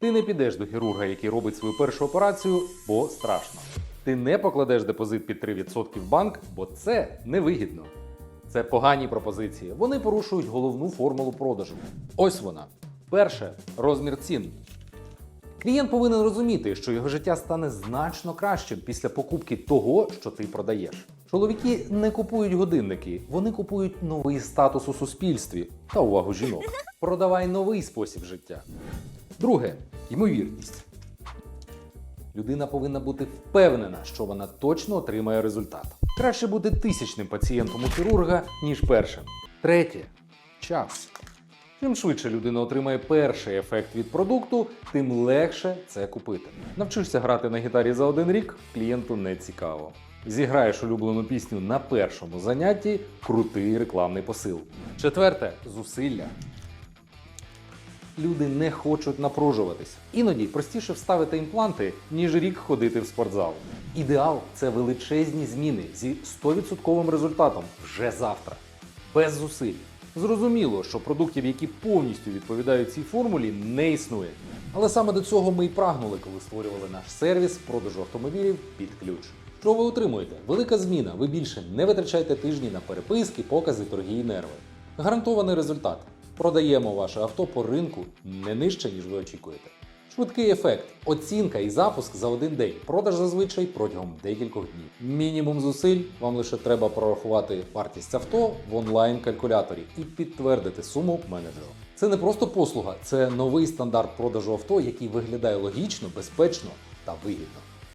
Ти не підеш до хірурга, який робить свою першу операцію, бо страшно. Ти не покладеш депозит під 3% в банк, бо це невигідно. Це погані пропозиції. Вони порушують головну формулу продажу. Ось вона. Перше розмір цін. Клієнт повинен розуміти, що його життя стане значно кращим після покупки того, що ти продаєш. Чоловіки не купують годинники, вони купують новий статус у суспільстві та увагу жінок. Продавай новий спосіб життя. Друге ймовірність. Людина повинна бути впевнена, що вона точно отримає результат. Краще бути тисячним пацієнтом у хірурга, ніж першим. Третє час. Чим швидше людина отримає перший ефект від продукту, тим легше це купити. Навчишся грати на гітарі за один рік, клієнту не цікаво. Зіграєш улюблену пісню на першому занятті крутий рекламний посил. Четверте зусилля. Люди не хочуть напружуватись. Іноді простіше вставити імпланти, ніж рік ходити в спортзал. Ідеал це величезні зміни зі 100% результатом вже завтра, без зусиль. Зрозуміло, що продуктів, які повністю відповідають цій формулі, не існує. Але саме до цього ми і прагнули, коли створювали наш сервіс продажу автомобілів під ключ. Що ви отримуєте? Велика зміна. Ви більше не витрачаєте тижні на переписки, покази, торги і нерви. Гарантований результат. Продаємо ваше авто по ринку не нижче, ніж ви очікуєте. Швидкий ефект, оцінка і запуск за один день. Продаж зазвичай протягом декількох днів. Мінімум зусиль вам лише треба прорахувати вартість авто в онлайн-калькуляторі і підтвердити суму менеджеру. Це не просто послуга, це новий стандарт продажу авто, який виглядає логічно, безпечно та вигідно.